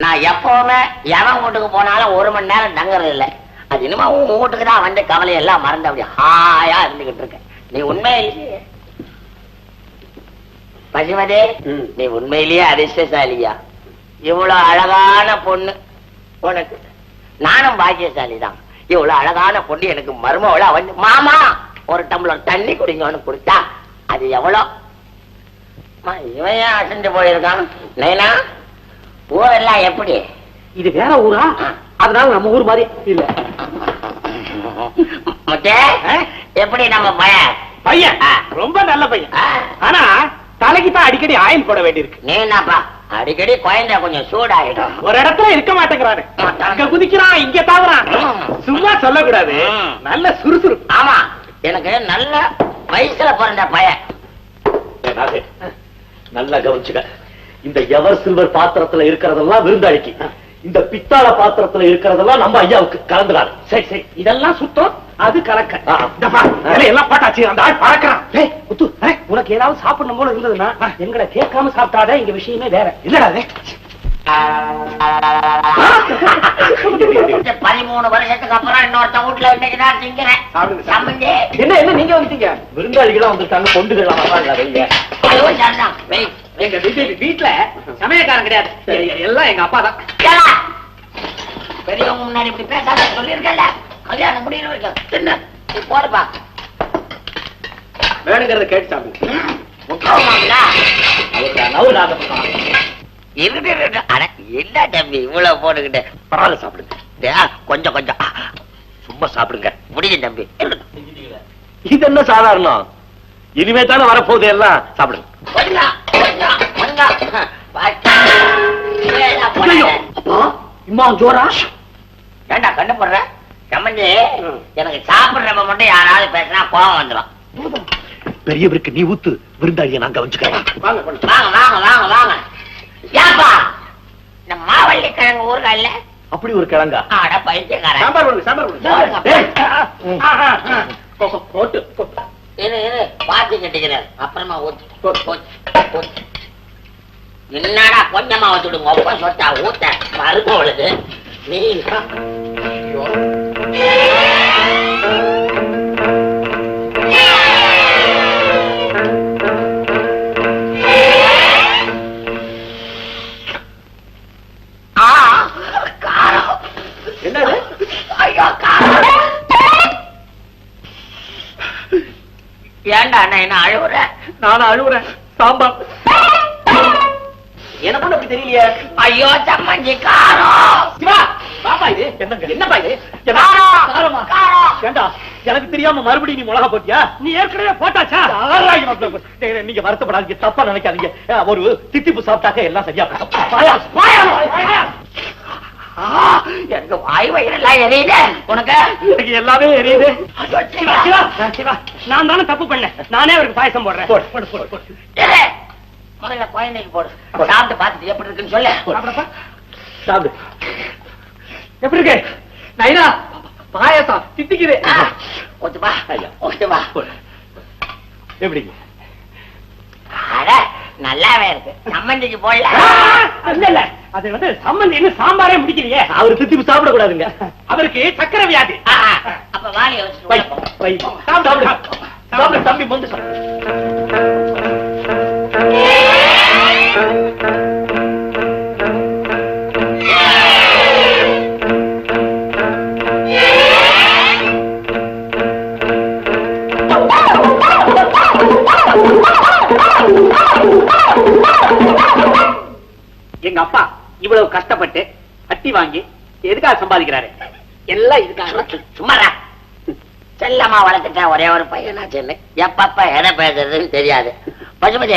நான் எப்பவுமே எவன் வீட்டுக்கு போனாலும் ஒரு மணி நேரம் தங்குறது இல்ல. அது இனிமே உன் வீட்டுக்கு தான் வந்து கவலை எல்லாம் மறந்து அப்படி ஹாயா இருந்துகிட்டு இருக்க நீ உண்மையிலேயே பசுமதி. நீ உண்மையிலேயே அதிர்ஷ்டசாலியா? இவ்வளவு அழகான பொண்ணு உனக்கு. நானும் பாக்கியசாலி தான் இவ்வளவு அழகான பொண்ணு எனக்கு மருமவளா வந்து மாமா ஒரு டம்ளர் தண்ணி குடிங்கன்னு கொடுத்தா அது எவ்வளோ? இவன் ஏன் அசந்து போயிருக்கான்? நைனா? ஊரெல்லாம் எப்படி? இது வேற ஊரா? அதனால நம்ம ஊர் மாதிரி இல்ல. எப்படி நம்ம பையன்? பையன். ரொம்ப நல்ல பையன். ஆனா தலைக்கு தான் அடிக்கடி ஆயில் போட வேண்டியிருக்கு. நீ என்னப்பா? அடிக்கடி குழந்தை கொஞ்சம் சூடாயிடும். ஒரு இடத்துல இருக்க மாட்டேங்கிறாரு. அங்க குதிக்கிறான் இங்க தாவறான். சும்மா சொல்லக்கூடாது. நல்ல சுறுசுறுப்பு. ஆமா. எனக்கு நல்ல வயசுல பிறந்த பையன். நல்லா கவனிச்சுக்க. இந்த எவர் சில்வர் பாத்திரத்துல இருக்கிறதெல்லாம் விருந்தாளிக்கு. இந்த பித்தாள பாத்திரத்துல இருக்கிறதெல்லாம் நம்ம ஐயாவுக்கு கலந்துடாது. சரி சரி. இதெல்லாம் சுத்தம் அது கலக்க எல்லாம் போட்டாச்சு அந்த ஆள் பறக்கிறான். முத்து, உனக்கு ஏதாவது சாப்பிடணும் போல இருந்ததுன்னா எங்களை கேட்காம சாப்பிட்டாதான் இங்க விஷயமே வேற. இல்லடா பதிமூணு வருஷத்துக்கு அப்புறம் இன்னொருத்த வீட்டுல இன்னைக்கு தான் திங்கிறேன் என்ன என்ன நீங்க வந்துட்டீங்க? விருந்தாளிகளா வந்துட்டாங்க கொண்டுகளாம் எங்க வீட்டு வீட்டுல சமயக்காரன் கிடையாது. எல்லாம் எங்க அப்பா தான். பெரியவங்க முன்னாடி இப்படி பேசாத சொல்லியிருக்கல கல்யாணம் முடியிற வரைக்கும். தின்னு. நீ போடுப்பா. வேணுங்கிறத கேட்டு சாப்பிடுங்க ம், உட்காருமாங்களா? இருக்கு, இருக்கு. அட, என்ன தம்பி இவ்வளவு போட்டுக்கிட்டு? பரவாயில்ல சாப்பிடுங்க. கொஞ்சம் கொஞ்சம். சும்மா சாப்பிடுங்க. முடியும் தம்பி. இது என்ன சாதாரணம்? இனிமே தானே வரப்போகுது எல்லாம் சாப்பிடுங்க. இம்மா ஜோரா? ஏண்டா கண்டு போடுற? சம்மந்தி ம். எனக்கு சாப்பிடுறப்ப மட்டும் யாராவது பேசினா கோவம் வந்துடும் பெரியவருக்கு நீ ஊத்து விருந்தாளியை நான் கவனிச்சுக்கிறேன். வாங்க வாங்க வாங்க வாங்க ஏப்பா இந்த மாவள்ளி கிழங்கு ஊர்கல்ல அப்படி ஒரு கிழங்கா? ஆட பைத்தியக்காரன். சாம்பார் சாம்பார் போட்டு. இரு இரு. பாத்தி அப்புறமா ஊத்து. என்னடா கொஞ்சமா ஊத்துடுங்க ஒப்ப சொத்தா ஊத்த. மறுபொழுது நீ அண்ணா என்ன அழுவுற? நானும் அழுவுறேன். சாம்பார். எனக்கு ஒண்ணும் அப்படி தெரியலையே. ஐயோ சம்மஞ்சி காரம். சிவா பாப்பா இது. என்னங்க? என்னப்பா இது? என்ன? காரம். காரமா? காரம். ஏண்டா எனக்கு தெரியாம மறுபடியும் நீ மிளகா போட்டியா? நீ ஏற்கனவே போட்டாச்சா? நீங்க வருத்தப்படாதீங்க. தப்பா நினைக்காதீங்க. ஒரு தித்திப்பு சாப்பிட்டாக்க எல்லாம் சரியா போயிடும். பாயாசம், பாயாசம், பாயாசம். ஆ, எனக்கு வாய் வயிறெல்லாம் எரியுது. உனக்கு? எனக்கு எல்லாமே எரியுது. நான் தானே தப்பு பண்ணேன். நானே அவருக்கு பாயசம் போடுறேன். முதல்ல குழந்தைக்கு போடு. சாப்பிட்டு பார்த்துட்டு எப்படி இருக்குன்னு சொல்லு. சாப்பிடு. எப்படி இருக்கு? நைனா பாயசம் ஆ, ஊத்துப்பா ஊத்துப்பா எப்படிங்க அட நல்லாவே இருக்கு. சம்மந்திக்கு போடல. இல்ல இல்ல. அது வந்து சம்மந்தி இன்னும் சாம்பாரே முடிக்கலையே. அவரு தித்திப்பு சாப்பிட கூடாதுங்க அவருக்கு சக்கரை வியாதி. அப்ப வாலிய வச்சுட்டு வை, உள்ள போ. வை. சாப்பிடு, சாப்பிடு, தம்பி வந்து எங்க அப்பா இவ்வளவு கஷ்டப்பட்டு அட்டி வாங்கி எதுக்காக சம்பாதிக்கிறாரு? எல்லாம் இதுக்காக. சு- சும்மாடா செல்லமா வளர்த்துட்டேன் ஒரே ஒரு பையனாச்சுன்னு எப்பப்ப எதை பேசுறதுன்னு தெரியாது. பசுபதி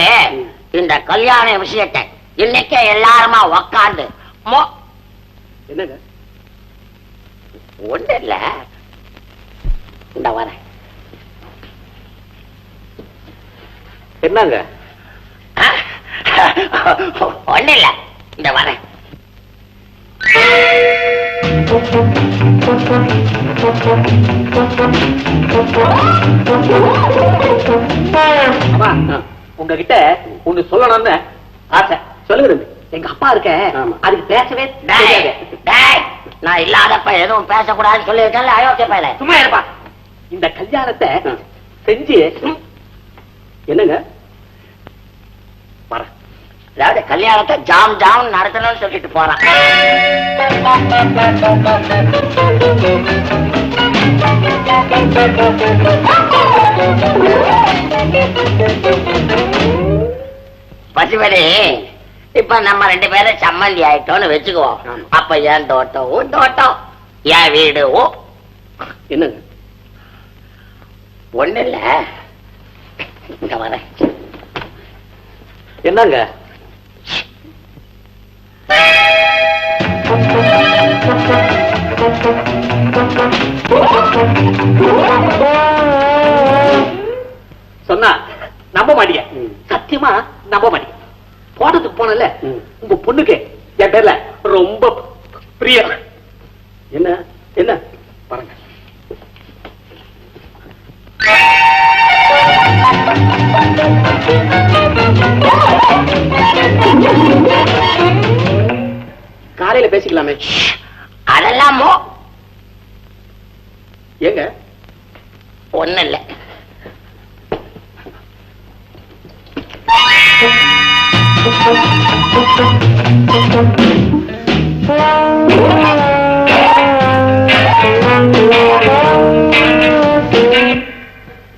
இந்த கல்யாண விஷயத்தை இன்னைக்கே எல்லாருமா உக்காந்து மோ என்னங்க? ஒண்ணு இல்ல. இந்த வரேன். என்னங்க? ஒண்ணு இல்ல. இந்த வரேன் உங்ககிட்ட ஒண்ணு சொல்லணும்னு ஆசை. சொல்லுங்க எங்க அப்பா இருக்க. அதுக்கு பேசவே நான் இல்லாதப்ப எதுவும் பேசக்கூடாதுன்னு சொல்லியிருக்கேன்ல அயோக்கிய பையல சும்மா இருப்பா. இந்த கல்யாணத்தை. செஞ்சு என்னங்க? அதாவது கல்யாணத்தை ஜாம் ஜாம் நடத்தணும்னு சொல்லிட்டு போறான். பசுபதி இப்ப நம்ம ரெண்டு பேரும் சம்மந்தி ஆயிட்டோம்னு வச்சுக்குவோம். அப்ப என் தோட்டம் தோட்டம் என் வீடு ஓ என்னங்க ஒண்ணு இல்ல இங்க வரேன். என்னங்க? சொன்னா நம்ப மாட்டிய. சத்தியமா நம்ப மாட்டிய? போட்டதுக்கு போனல. உங்க பொண்ணுக்கு என் பேர்ல ரொம்ப பிரியம் என்ன என்ன? பாருங்க. காலையில பேசிக்கலாமே. அதெல்லாம்? மோ ஏங்க? ஒண்ணு இல்ல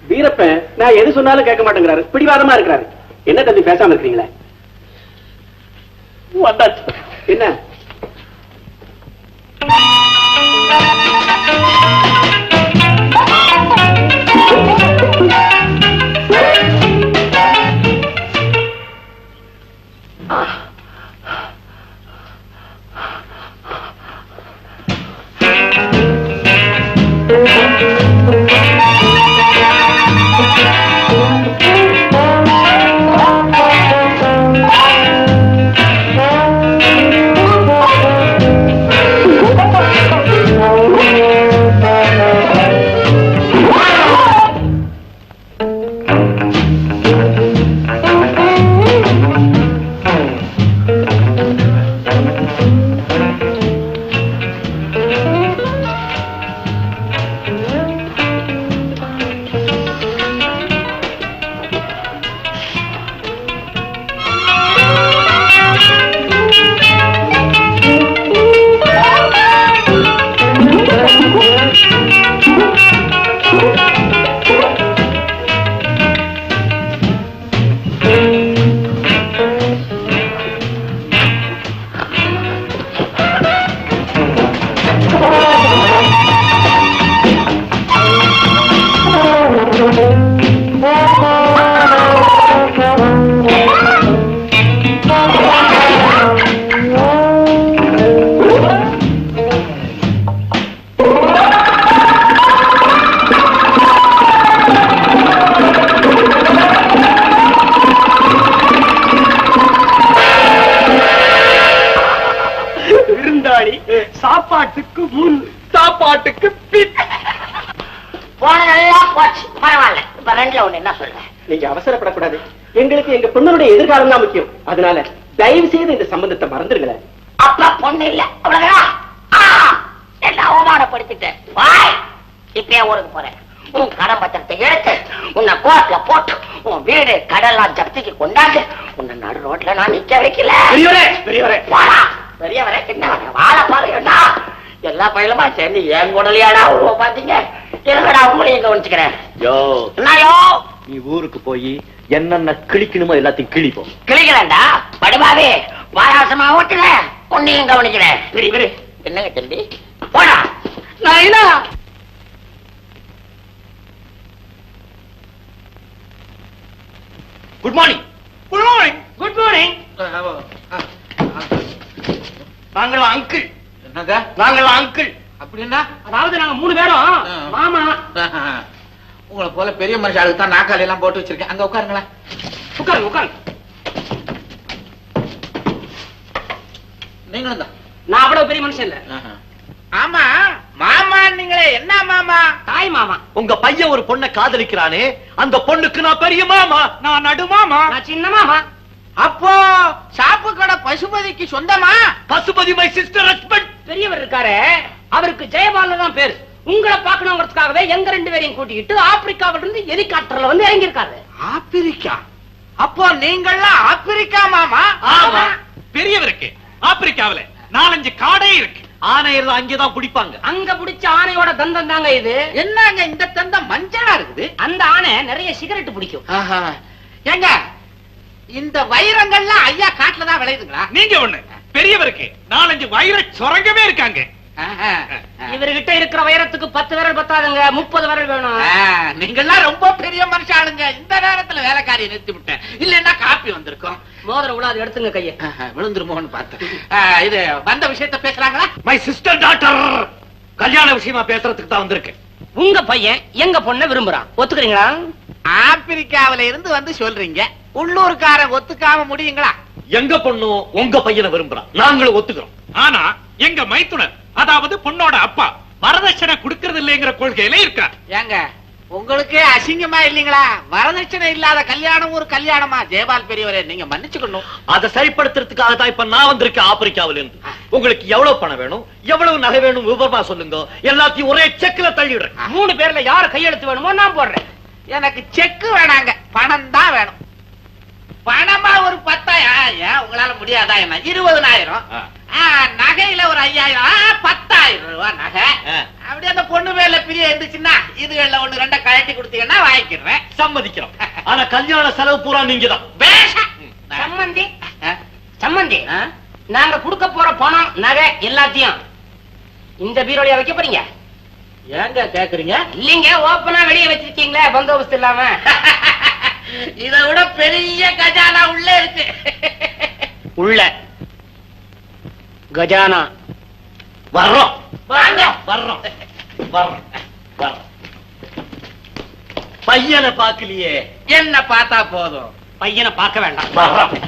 வீரப்பன் நான் எது சொன்னாலும் கேட்க மாட்டேங்கிறாரு. பிடிவாதமா இருக்கிறாரு. என்ன தம்பி பேசாம இருக்கிறீங்களே? என்ன? Thank you. சாப்பாட்டுக்கு முன் சாப்பாட்டுக்கு பின் போனதெல்லாம் போச்சு. பரவாயில்ல. இப்ப ரெண்டுல ஒண்ணு என்ன சொல்றேன் நீங்க அவசரப்படக்கூடாது. எங்களுக்கு எங்க பொண்ணுடைய எதிர்காலம் தான் முக்கியம். அதனால தயவு செய்து இந்த சம்பந்தத்தை மறந்துடுங்களேன். அப்பா பொண்ணு இல்ல. அவ்வளவுதான்? ஆ, என்ன அவமானப்படுத்திட்டேன். வாய்! இப்பயே ஊருக்கு போறேன். உன் கடன் பத்திரத்தை எடுத்து உன்னை கோர்ட்ல போட்டு உன் வீடு கடல்லாம் ஜப்திக்கு கொண்டாந்து உன்னை நடு ரோட்ல நான் நிக்க வைக்கல. பெரியவரே பெரியவரே. பெரியவரே சின்ன வாழ பாருங்கடா எல்லா பயிலுமா சேர்ந்து ஏன் குடலையாடா உருவ பாத்தீங்க இருங்கடா உங்களையும் கவனிச்சுக்கிறேன். யோ. நீ ஊருக்கு போய் என்னென்ன கிழிக்கணுமோ எல்லாத்தையும் கிழிப்போம் கிளிக்கிறேன்டா படுபாவே பாயாசமா ஓட்டுறேன் உன்னையும் கவனிக்கிறேன். விரி விரி என்னங்க தம்பி? போடா. நாயினா good morning good morning good morning நாங்களும் அங்கிள் என்னங்க? அங்கிள் அப்படின்னா? அதாவது நாங்க மூணு பேரும். மாமா. உங்களை போல பெரிய மனுஷாளுக்கு தான் நாக்காளி எல்லாம் போட்டு வச்சிருக்கேன். அங்க உட்காருங்களேன். உட்காருங்க உட்காருங்க நீங்களும் தான். நான் அவ்வளவு பெரிய மனுஷன் இல்ல. ஆமா மாமா நீங்களே என்ன மாமா? தாய் மாமா. உங்க பையன் ஒரு பொண்ணை காதலிக்கிறானே அந்த பொண்ணுக்கு நான் பெரிய மாமா. நான் நடு மாமா. நான் சின்ன மாமா. அப்போ சாப்பு கடை பசுபதிக்கு சொந்தமா? பசுபதி மை சிஸ்டர் ஹஸ்பண்ட் பெரியவர் இருக்காரு அவருக்கு ஜெயபாலன் தான் பேரு. உங்களை பார்க்கணுங்கிறதுக்காகவே எங்க ரெண்டு பேரையும் கூட்டிக்கிட்டு ஆப்பிரிக்காவில இருந்து ஹெலிகாப்டர்ல வந்து இறங்கி இருக்காரு ஆப்பிரிக்கா? அப்போ நீங்கள்லாம் ஆப்பிரிக்கா மாமா? ஆமா. பெரியவருக்கு ஆப்பிரிக்காவுல நாலஞ்சு காடே இருக்கு. ஆணையர்ல அங்கேதான் குடிப்பாங்க. அங்க பிடிச்ச ஆனையோட தந்தம் தாங்க இது. என்னங்க இந்த தந்த மஞ்சளா இருக்குது? அந்த ஆனை நிறைய சிகரெட் பிடிக்கும். ஆஹா. ஏங்க இந்த வைரங்கள்லாம் ஐயா காட்டுல தான் விளையுதுங்களா? நீங்க ஒண்ணு. பெரியவருக்கு நாலஞ்சு வைர சுரங்கமே இருக்காங்க. இவர்கிட்ட இருக்கிற வைரத்துக்கு பத்து விரல் பத்தாதுங்க முப்பது விரல் வேணும். நீங்கெல்லாம் ரொம்ப பெரிய மனுஷாளுங்க இந்த நேரத்துல வேலைக்காரியை நிறுத்தி விட்டேன். இல்லன்னா காப்பி வந்திருக்கும். மோதிரம் உள்ள அதை எடுத்துங்க கைய. விழுந்துருமோன்னு பார்த்தேன். இது வந்த விஷயத்த பேசுறாங்களா? மை சிஸ்டர் டாக்டர் கல்யாண விஷயமா பேசுறதுக்கு தான் வந்திருக்கேன். உங்க பையன் எங்க பொண்ணை விரும்புறான்? ஒத்துக்கிறீங்களா? ஆப்பிரிக்காவில இருந்து வந்து சொல்றீங்க. உள்ளூர்காரன் ஒத்துக்காம முடியுங்களா? எங்க பொண்ணும் உங்க பையனை விரும்புறான் நாங்களும் ஒத்துக்கிறோம். ஆனா எங்க மைத்துனர் அதாவது பொண்ணோட அப்பா வரதட்சணை கொடுக்கறது இல்லைங்கிற கொள்கையில இருக்கார். ஏங்க உங்களுக்கே அசிங்கமா இல்லீங்களா? வரதட்சணை இல்லாத கல்யாணம் ஒரு கல்யாணமா? ஜெயபால் பெரியவரே நீங்க மன்னிச்சுக்கணும். அதை சரிப்படுத்துறதுக்காக தான் இப்ப நான் வந்திருக்கேன் ஆப்பிரிக்காவில இருந்து உங்களுக்கு எவ்வளவு பணம் வேணும்? எவ்வளவு நகை வேணும்? விவரமா சொல்லுங்க. எல்லாத்தையும் ஒரே செக்ல தள்ளிடுறேன். மூணு பேர்ல யாரு கையெழுத்து வேணுமோ நான் போடுறேன். எனக்கு செக்கு வேணாங்க. பணம் தான் வேணும். பணமா ஒரு பத்தாயிரம்? ஏன் உங்களால முடியாதா என்ன? இருபதனாயிரம். நகையில ஒரு ஐயாயிரம். பத்தாயிரம் ரூபாய் நகை. ஆ. அப்படியே அந்த பொண்ணு மேல பிரிய இருந்துச்சுன்னா இதுகள்ல ஒண்ணு ரெண்டா கழட்டி கொடுத்தீங்கன்னா வாங்கிக்கிறேன். சம்மதிக்கிறோம். ஆனா கல்யாண செலவு பூரா நீங்க தான். சம்மந்தி. சம்மந்தி? நாங்க கொடுக்க போற பணம் நகை எல்லாத்தையும் இந்த பீரோலியா வைக்க போறீங்க? ஏங்க கேக்குறீங்க? இல்லீங்க ஓப்பனா வெளியே வச்சிருக்கீங்களே பந்தோபஸ்து இல்லாம. இதை விட பெரிய கஜானா உள்ள இருக்கு. உள்ள. கஜானா. வர்றோம். வாங்க. வர்றோம். வர்றோம். வர்றோம். பையனை பாக்கலையே என்ன பார்த்தா போதும்? பையனை பார்க்க வேண்டாம். வர்றோம்.